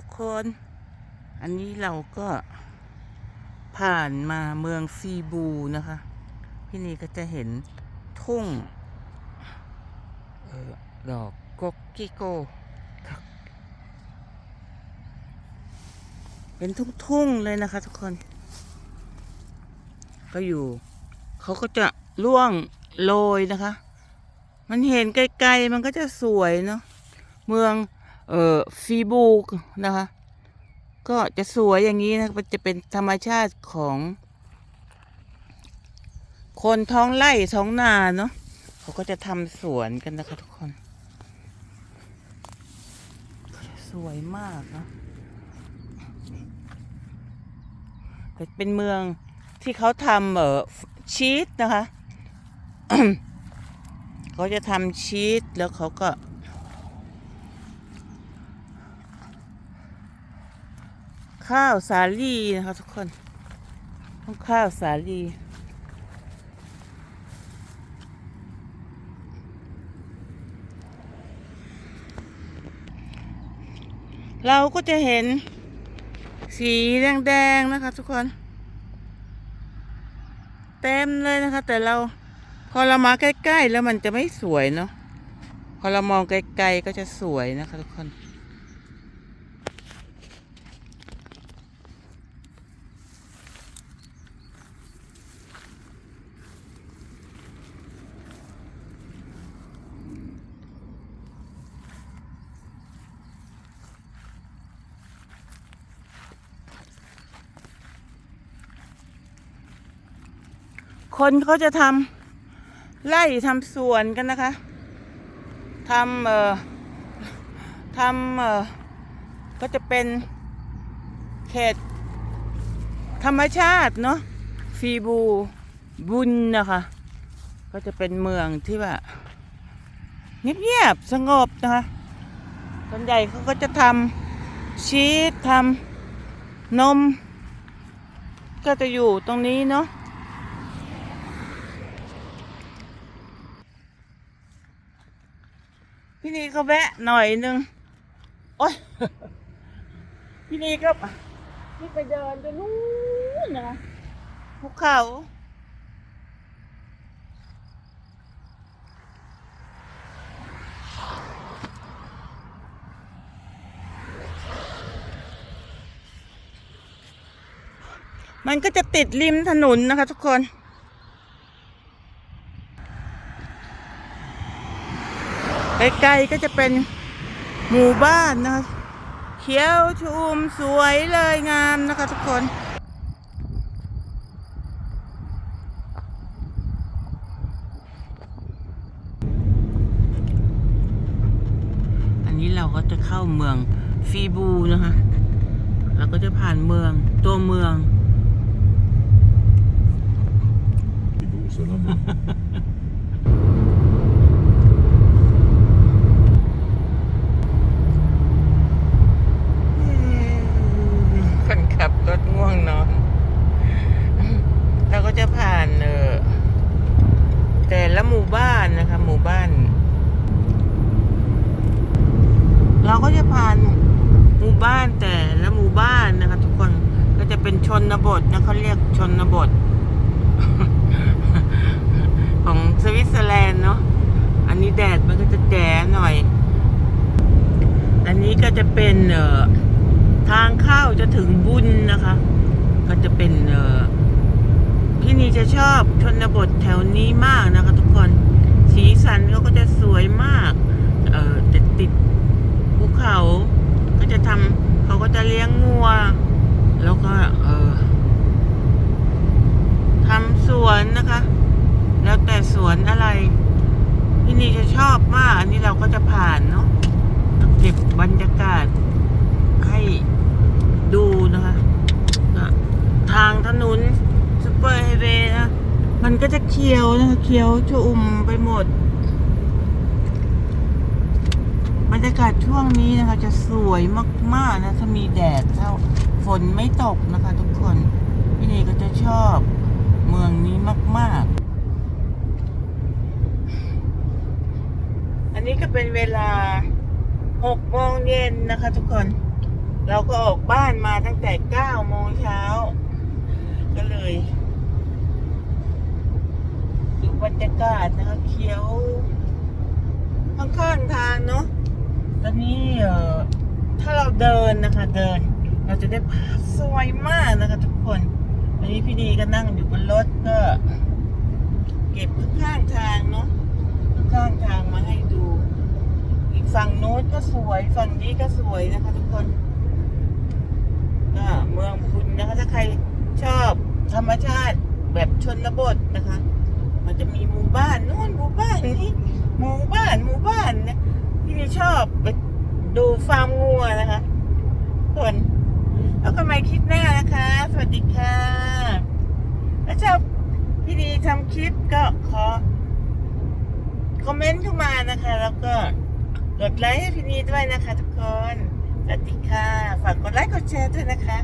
ทุกคน อันนี้เราก็ผ่านมาเมืองซีบูนะคะ ที่นี่ก็จะเห็นทุ่งออดอกกกกิโก เป็นทุ่งๆเลยนะคะทุกคน ก็อยู่ เขาก็จะล่วงโรยนะคะ มันเห็นไกลๆมันก็จะสวยเนาะ เมือง เอ่อฟีบูกนะคะ ก็จะสวยอย่างนี้นะมันจะเป็นธรรมชาติของ คนท้องไร่ท้องนาเนาะเขาก็จะทำสวนกันนะคะทุกคน สวยมากนะเป็นเมืองที่เขาทำเอ่อชีสนะคะ เขาจะทำชีสแล้วเขาก็ ข้าวสาลีนะคะทุกคนต้องข้าวสาลีเราก็จะเห็นสีแดงๆนะคะทุกคน เต็มเลยนะคะ แต่เราพอเรามาใกล้ๆแล้วมันจะไม่สวยเนาะพอเรามองไกลๆก็จะสวยนะคะทุกคน คนเขาจะทำไร่ทำสวนกันนะคะทำเอ่อทำเอ่อก็จะเป็นเขตธรรมชาติเนาะฟีบูบุญนะคะ ก็จะเป็นเมืองที่ว่าเงียบๆสงบนะคะส่วนใหญ่เขาก็จะทำชีสทำนม ก็จะอยู่ตรงนี้เนาะ พี่นีก็แวะหน่อยนึง โอ๊ยพี่นีก็พี่ไปเดินไปนู้นนะภูเขา มันก็จะติดริมถนนนะคะทุกคน ไกลๆก็จะเป็นหมู่บ้านนะคะเขียวชุมสวยเลยงามนะคะทุกคนอันนี้เราก็จะเข้าเมืองฟีบูนะคะเราก็จะผ่านเมืองตัวเมือง Fibo, så la man. คนขับรถง่วงนอน เราก็จะผ่านเออแต่ละหมู่บ้านนะคะ หมู่บ้าน เรา ก็จะผ่านหมู่บ้านแต่ละหมู่บ้านนะคะทุกคนก็จะเป็นชนบทนะเขาเรียกชนบท ของสวิตเซอร์แลนด์เนาะอันนี้แดดมันก็จะแจ๋หน่อย อันนี้ก็จะเป็นเอ่อทางเข้าจะถึงบุญนะคะ ก็จะเป็นเอ่อพี่นีจะชอบชนบทแถวนี้มากนะคะ ทุกคนสีสันเขาก็จะสวยมาก เอ่อจะติดภูเขา ก็จะทำเขาก็จะเลี้ยงงัว แล้วก็เอ่อทำสวนนะคะ แล้วแต่สวนอะไร พี่นีจะ ชอบมาก อันนี้เราก็จะผ่านเนาะเก็บบรรยากาศให้ดูนะคะทางถนนซูเปอร์ไฮเวย์นะ มันก็จะเขียวนะคะเขียวชอุ่มไปหมด บรรยากาศช่วงนี้นะคะ จะสวยมากๆนะ ถ้ามีแดดถ้าฝนไม่ตกนะคะ ทุกคน พี่นี่ก็จะชอบเมืองนี้มาก ๆ นี้ก็เป็นเวลาหกโมงเย็นนะคะทุกคน เราก็ออกบ้านมาตั้งแต่เก้าโมงเช้า ก็เลยดูบรรยากาศนะคะเขียวข้างๆทางเนาะตอนนี้เอ่อถ้าเราเดินนะคะ เดิน เราจะได้ภาพสวยมากนะคะทุกคนอันนี้พี่ดีก็นั่งอยู่บนรถก็ เก็บข้างๆทางเนาะ ข้างทางมาให้ดู อีกฝั่งโน้นก็สวย ฝั่งนี้ก็สวยนะคะทุกคนก็เมืองพุนนะคะ ถ้าใครชอบธรรมชาติแบบชนบทนะคะ มันจะมีหมู่บ้านนู่นหมู่บ้านนี้หมู่บ้านหมู่บ้านเนี่ยที่ดีชอบไปดูฟาร์มงัวนะคะส่วนแล้วก็มาคลิปหน้านะคะ สวัสดีค่ะถ้าชอบพี่ดีทำคลิปก็ขอ คอมเมนต์เข้ามานะคะ แล้วก็กดไลค์ให้พี่นีด้วยนะคะ ทุกคนสวัสดีค่ะ ฝากกดไลค์กดแชร์ด้วยนะคะ